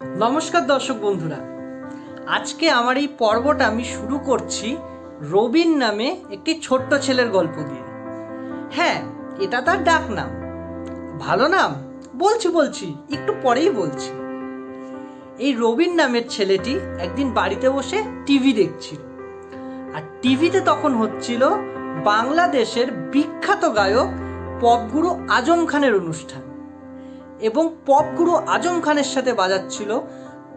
নমস্কার দর্শক বন্ধুরা। আজকে আমার এই পর্বটা আমি শুরু করছি রবিন নামে একটি ছোট্ট ছেলের গল্প দিয়ে। হ্যাঁ এটা তার ডাক নাম। ভালো নাম? বলছি বলছি, একটু পরেই বলছি। এই রবিন নামের ছেলেটি একদিন বাড়িতে বসে টিভি দেখছিল। আর টিভিতে তখন হচ্ছিল বাংলাদেশের বিখ্যাত গায়ক পপগুরু আজম খানের অনুষ্ঠান। এবং পপগুরু আজম খানের সাথে বাজাচ্ছিল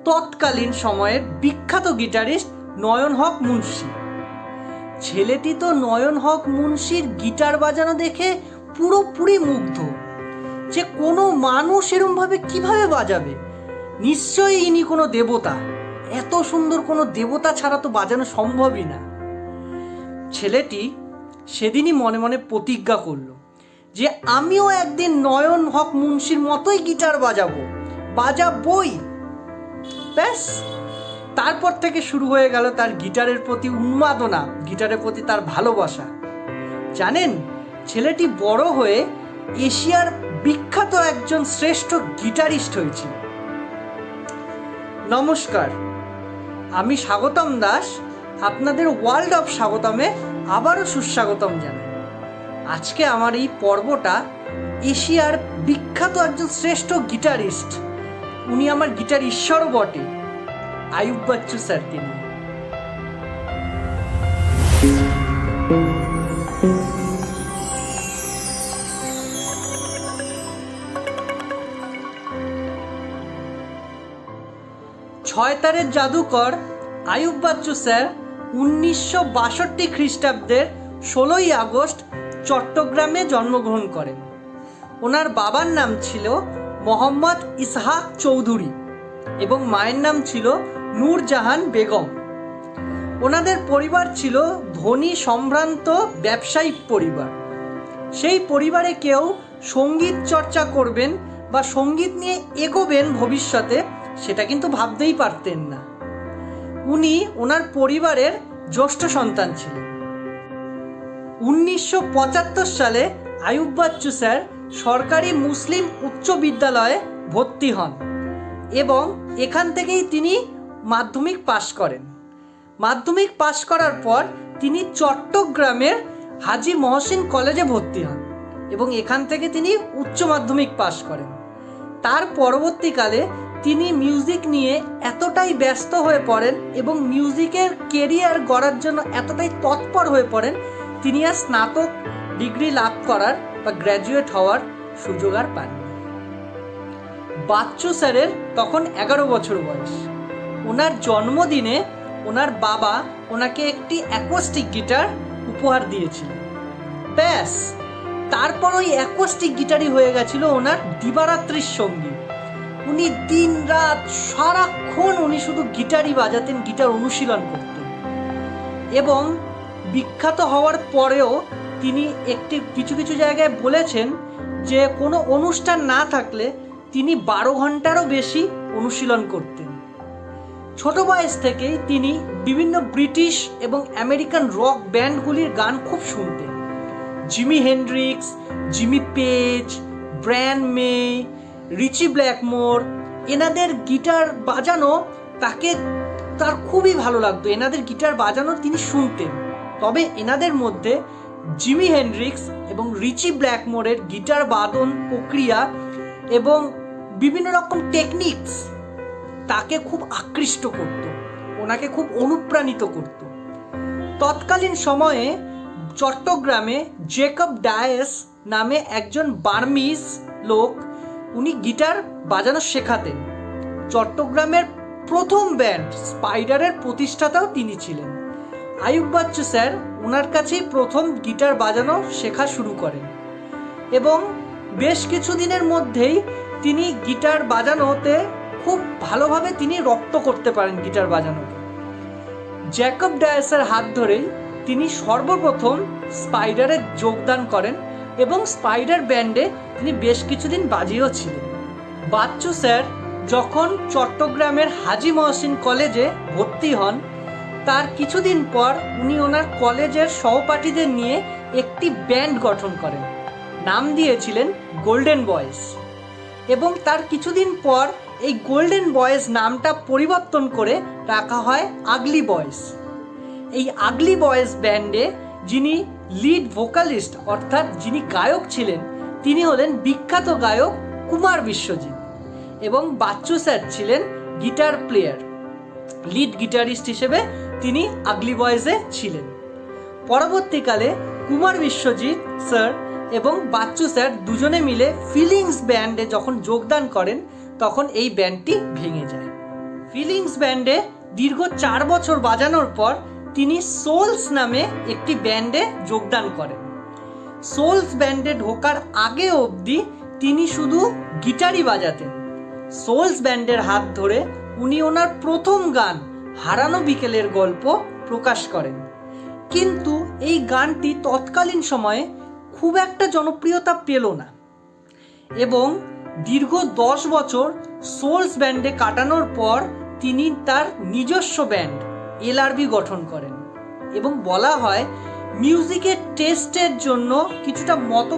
তৎকালীন সময়ের বিখ্যাত গিটারিস্ট নয়ন হক মুন্সি। ছেলেটি তো নয়ন হক মুন্সির গিটার বাজানো দেখে পুরোপুরি মুগ্ধ। যে কোনো মানুষ এরমভাবে কীভাবে বাজাবে? নিশ্চয়ই ইনি কোনো দেবতা। এত সুন্দর কোনো দেবতা ছাড়া তো বাজানো সম্ভবই না। ছেলেটি সেদিনই মনে মনে প্রতিজ্ঞা করল। যে আমিও একদিন নয়ন হক মুন্সির মতোই গিটার বাজাবো বাজাবই ব্যাস। তারপর থেকে শুরু হয়ে গেল তার গিটারের প্রতি উন্মাদনা, গিটারের প্রতি তার ভালোবাসা। জানেন, ছেলেটি বড় হয়ে এশিয়ার বিখ্যাত একজন শ্রেষ্ঠ গিটারিস্ট হয়েছিল নমস্কার, আমি স্বাগতম দাস। আপনাদের ওয়ার্ল্ড অফ স্বাগতমে আবারও সুস্বাগতম জানাই। আজকে আমার এই পর্বটা এশিয়ার বিখ্যাত একজন শ্রেষ্ঠ গিটারিস্ট। উনি আমার গিটার ঈশ্বরও বটে, আয়ুব বাচ্চু স্যারকে নিয়ে। ছয় তারের জাদুকর আয়ুব বাচ্চু স্যার উনিশশো বাষট্টি খ্রিস্টাব্দের ষোলোই আগস্ট চট্টগ্রামে জন্মগ্রহণ করেন। ওনার বাবার নাম ছিল মোহাম্মদ ইসহাক চৌধুরী এবং মায়ের নাম ছিল নূরজাহান বেগম। ওনাদের পরিবার ছিল ধনী সম্ভ্রান্ত ব্যবসায়িক পরিবার। সেই পরিবারে কেউ সংগীত চর্চা করবেন বা সংগীত নিয়ে এগোবেন ভবিষ্যতে, সেটা কিন্তু ভাবতেই পারতেন না। উনি ওনার পরিবারের জ্যেষ্ঠ সন্তান ছিলেন। উনিশশো পঁচাত্তর সালে আয়ুব বাচ্চু স্যার সরকারি মুসলিম উচ্চ বিদ্যালয়ে ভর্তি হন এবং এখান থেকেই তিনি মাধ্যমিক পাশ করেন। মাধ্যমিক পাশ করার পর তিনি চট্টগ্রামের হাজি মহসিন কলেজে ভর্তি হন এবং এখান থেকে তিনি উচ্চ মাধ্যমিক পাশ করেন। তার পরবর্তীকালে তিনি মিউজিক নিয়ে এতটাই ব্যস্ত হয়ে পড়েন এবং মিউজিকের কেরিয়ার গড়ার জন্য এতটাই তৎপর হয়ে পড়েন তিনি আর স্নাতক ডিগ্রি লাভ করার বা গ্র্যাজুয়েট হওয়ার সুযোগ আর পাননি। বাচ্চু স্যারের তখন এগারো বছর বয়স। ওনার জন্মদিনে ওনার বাবা ওনাকে একটি অ্যাকোস্টিক গিটার উপহার দিয়েছিল ব্যাস, তারপর ওই অ্যাকোস্টিক গিটারই হয়ে গেছিল ওনার দিবারাত্রির সঙ্গী। উনি দিন রাত সারাক্ষণ উনি শুধু গিটারই বাজাতেন গিটার অনুশীলন করতেন। এবং বিখ্যাত হওয়ার পরেও তিনি একটি কিছু কিছু জায়গায় বলেছেন যে কোনো অনুষ্ঠান না থাকলে তিনি বারো ঘন্টারও বেশি অনুশীলন করতেন। ছোট বয়স থেকেই তিনি বিভিন্ন ব্রিটিশ এবং আমেরিকান রক ব্যান্ডগুলির গান খুব শুনতেন। Jimi Hendrix Jimmy Page, Brian May, Ritchie Blackmore, এনাদের গিটার বাজানো তাকে তার খুবই ভালো লাগতো। এনাদের গিটার বাজানো তিনি শুনতেন। তবে এনাদের মধ্যে জিমি হেন্ড্রিক্স এবং রিচি ব্ল্যাকমোরের গিটার বাদন প্রক্রিয়া এবং বিভিন্ন রকম টেকনিক্স তাকে খুব আকৃষ্ট করত, ওনাকে খুব অনুপ্রাণিত করত। তৎকালীন সময়ে চট্টগ্রামে জেকব ডায়েস নামে একজন বার্মিজ লোক, উনি গিটার বাজানো শেখাতেন। চট্টগ্রামের প্রথম ব্যান্ড স্পাইডারের প্রতিষ্ঠাতাও তিনি ছিলেন। আয়ুব বাচ্চু স্যার ওনার কাছেই প্রথম গিটার বাজানো শেখা শুরু করেন। এবং বেশ কিছু দিনের মধ্যেই তিনি গিটার বাজানোতে খুব ভালোভাবে তিনি রপ্ত করতে পারেন গিটার বাজানোকে। জ্যাকব ডায়াসের হাত ধরেই তিনি সর্বপ্রথম স্পাইডারে যোগদান করেন এবং স্পাইডার ব্যান্ডে তিনি বেশ কিছুদিন বাজিয়েও ছিলেন। বাচ্চু স্যার যখন চট্টগ্রামের হাজি মহসিন কলেজে ভর্তি হন তার কিছুদিন পর উনি ওনার কলেজের সহপাঠীদের নিয়ে একটি ব্যান্ড গঠন করেন। নাম দিয়েছিলেন গোল্ডেন বয়েস এবং তার কিছুদিন পর এই গোল্ডেন বয়েজ নামটা পরিবর্তন করে রাখা হয় আগলি বয়েজ। এই আগলি বয়েজ ব্যান্ডে যিনি লিড ভোকালিস্ট, অর্থাৎ যিনি গায়ক ছিলেন, তিনি হলেন বিখ্যাত গায়ক কুমার বিশ্বজিৎ এবং বাচ্চু স্যার ছিলেন গিটার প্লেয়ার। লিড গিটারিস্ট হিসেবে তিনি আগলি বয়েজে ছিলেন। পরবর্তীকালে কুমার বিশ্বজিৎ, স্যার এবং বাচ্চু স্যার দুজনে মিলে ফিলিংস ব্যান্ডে যখন যোগদান করেন, তখন এই ব্যান্ডটি ভেঙে যায়। ফিলিংস ব্যান্ডে দীর্ঘ চার বছর বাজানোর পর তিনি সোলস নামে একটি ব্যান্ডে যোগদান করেন। সোলস ব্যান্ডে ঢোকার আগে অবধি তিনি শুধু গিটারই বাজাতেন। সোলস ব্যান্ডের হাত ধরে উনি ওনার প্রথম গান হারানো বিকেলের গল্প প্রকাশ করেন। কিন্তু এই গানটি তৎকালীন সময়ে খুব একটা জনপ্রিয়তা পেল না এবং দীর্ঘ দশ বছর সোলস ব্যান্ডে কাটানোর পর তিনি তার নিজস্ব ব্যান্ড এলআরবি গঠন করেন এবং বলা হয় মিউজিকের টেস্টের জন্য কিছুটা মত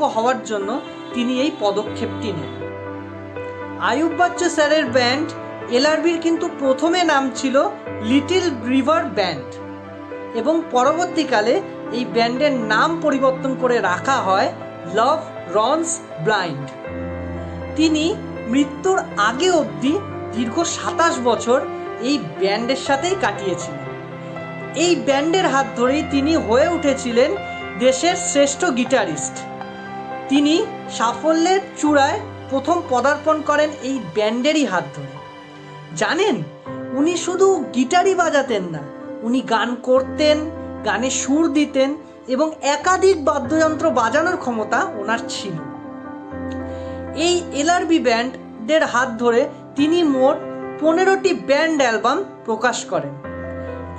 হওয়ার জন্য তিনি এই পদক্ষেপটি নেন। আয়ুব বাচ্চু স্যারের ব্যান্ড এলআরবির কিন্তু প্রথমে নাম ছিল লিটিল রিভার ব্যান্ড এবং পরবর্তীকালে এই ব্যান্ডের নাম পরিবর্তন করে রাখা হয় লভ রনস ব্লাইন্ড। তিনি মৃত্যুর আগে অবধি দীর্ঘ সাতাশ বছর এই ব্যান্ডের সাথেই কাটিয়েছিলেন। এই ব্যান্ডের হাত ধরেই তিনি হয়ে উঠেছিলেন দেশের শ্রেষ্ঠ গিটারিস্ট। তিনি সাফল্যের চূড়ায় প্রথম পদার্পণ করেন এই ব্যান্ডেরই হাত ধরে। জানেন, উনি শুধু গিটারই বাজাতেন না, উনি গান করতেন, গানে সুর দিতেন এবং একাধিক বাদ্যযন্ত্র বাজানোর ক্ষমতা ওনার ছিল। এই এলআরবি ব্যান্ডদের হাত ধরে তিনি মোট পনেরোটি ব্যান্ড অ্যালবাম প্রকাশ করেন।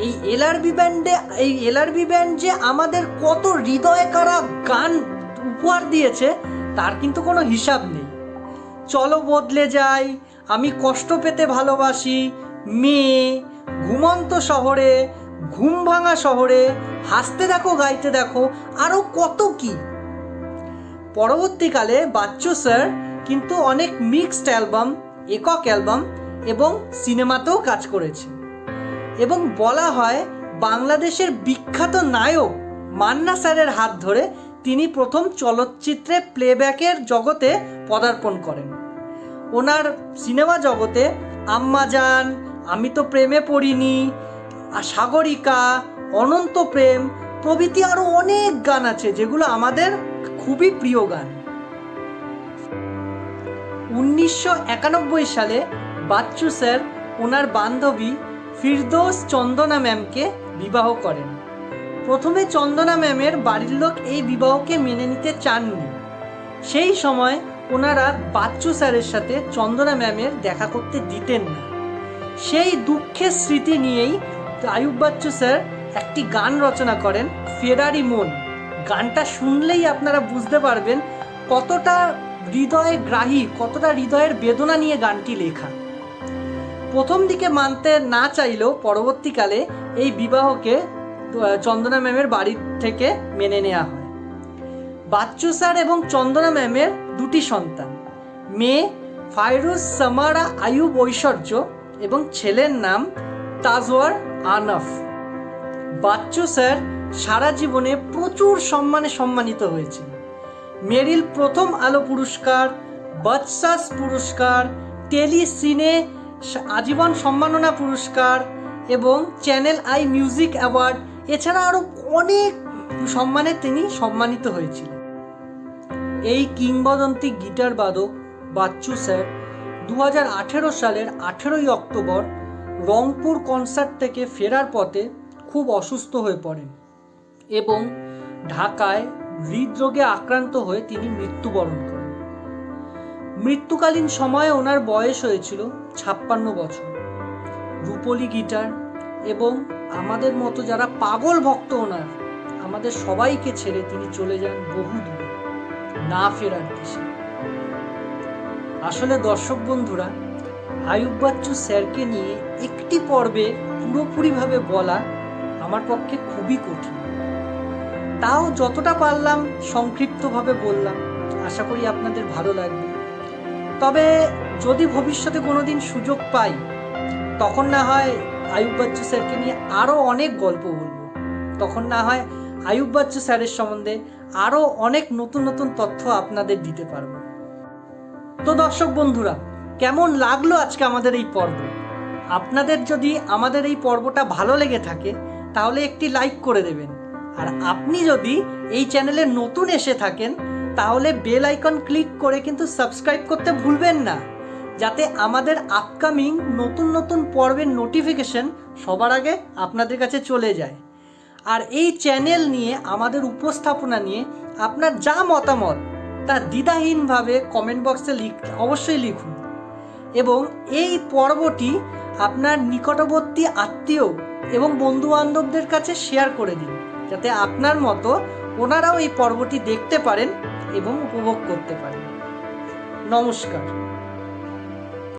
এই এলআরবি ব্যান্ডে, এই এলআরবি ব্যান্ড যে আমাদের কত হৃদয় কারা গান উপহার দিয়েছে, তার কিন্তু কোনো হিসাব নেই। চলো বদলে যাই আমি কষ্ট পেতে ভালোবাসি। মেয়ে, ঘুমন্ত শহরে, ঘুম ভাঙা শহরে, হাসতে দেখো, গাইতে দেখো আরও কত কি? পরবর্তীকালে বাচ্চু স্যার কিন্তু অনেক মিক্সড অ্যালবাম, একক অ্যালবাম এবং সিনেমাতেও কাজ করেছে। এবং বলা হয়, বাংলাদেশের বিখ্যাত নায়ক মান্না স্যারের হাত ধরে তিনি প্রথম চলচ্চিত্রে প্লেব্যাকের জগতে পদার্পণ করেন। ওনার সিনেমা জগতে আম্মাজান আমি তো প্রেমে পড়িনি সাগরিকা, অনন্ত প্রেম প্রভৃতি আরও অনেক গান আছে যেগুলো আমাদের খুবই প্রিয় গান। উনিশশো একানব্বই সালে বাচ্চু স্যার ওনার বান্ধবী ফিরদোস চন্দনা ম্যামকে বিবাহ করেন। প্রথমে চন্দনা ম্যামের বাড়ির লোক এই বিবাহকে মেনে নিতে চাননি। সেই সময় ওনারা বাচ্চু স্যারের সাথে চন্দনা ম্যামের দেখা করতে দিতেন না। সেই দুঃখের স্মৃতি নিয়েই আয়ুব বাচ্চু স্যার একটি গান রচনা করেন, ফেরারি মন। গানটা শুনলেই আপনারা বুঝতে পারবেন কতটা হৃদয়ে গ্রাহী, কতটা হৃদয়ের বেদনা নিয়ে গানটি লেখা। প্রথম দিকে মানতে না চাইলেও পরবর্তীকালে এই বিবাহকে চন্দনা ম্যামের বাড়ি থেকে মেনে নেওয়া হয়। বাচ্চু স্যার এবং চন্দনা ম্যামের দুটি সন্তান। মেয়ে ফাইরুজ সামারা আয়ুব ঐশ্বর্য এবং ছেলের নাম তাজওয়ার আনফ। বাচ্চু স্যার সারা জীবনে প্রচুর সম্মানে সম্মানিত হয়েছে মেরিল প্রথম আলো পুরস্কার বৎসাস পুরস্কার টেলি সিনে আজীবন সম্মাননা পুরস্কার এবং চ্যানেল আই মিউজিক অ্যাওয়ার্ড, এছাড়া আরও অনেক সম্মানে তিনি সম্মানিত হয়েছিলেন। এই কিংবদন্তি গিটার বাদক বাচ্চু স্যার দু হাজার আঠেরো সালের আঠেরোই অক্টোবর রংপুর কনসার্ট থেকে ফেরার পথে খুব অসুস্থ হয়ে পড়েন এবং ঢাকায় হৃদরোগে আক্রান্ত হয়ে তিনি মৃত্যুবরণ করেন। মৃত্যুকালীন সময়ে ওনার বয়স হয়েছিল ছাপ্পান্ন বছর। রূপলি গিটার এবং আমাদের মতো যারা পাগল ভক্ত ওনার, আমাদের সবাইকে ছেড়ে তিনি চলে যান বহু দূরে না ফেরার দেশে। আসলে দর্শক বন্ধুরা আয়ুব বাচ্চু স্যারকে নিয়ে একটি পর্বে পুরোপুরিভাবে বলা আমার পক্ষে খুবই কঠিন। তাও যতটা পারলাম সংক্ষিপ্তভাবে বললাম, আশা করি আপনাদের ভালো লাগবে। তবে যদি ভবিষ্যতে কোনো দিন সুযোগ পাই, তখন না হয় আয়ুব বাচ্চু স্যারকে নিয়ে আরও অনেক গল্প বলব। তখন না হয় আয়ুব বাচ্চু স্যারের সম্বন্ধে আরও অনেক নতুন নতুন তথ্য আপনাদের দিতে পারব। তো দর্শক বন্ধুরা, কেমন লাগল আজকে আমাদের এই পর্ব? আপনাদের যদি আমাদের এই পর্বটা ভালো লেগে থাকে, তাহলে একটি লাইক করে দেবেন। আর আপনি যদি এই চ্যানেলে নতুন এসে থাকেন, তাহলে বেল আইকন ক্লিক করে কিন্তু সাবস্ক্রাইব করতে ভুলবেন না, যাতে আমাদের আপকামিং নতুন নতুন পর্বের নোটিফিকেশন সবার আগে আপনাদের কাছে চলে যায়। আর এই চ্যানেল নিয়ে, আমাদের উপস্থাপনা নিয়ে আপনার যা মতামত, তা দ্বিধাহীনভাবে কমেন্ট বক্সে লিখ অবশ্যই লিখুন। এবং এই পর্বটি আপনার নিকটবর্তী আত্মীয় এবং বন্ধু বান্ধবদের কাছে শেয়ার করে দিন, যাতে আপনার মতো ওনারাও এই পর্বটি দেখতে পারেন এবং উপভোগ করতে পারেন। নমস্কার।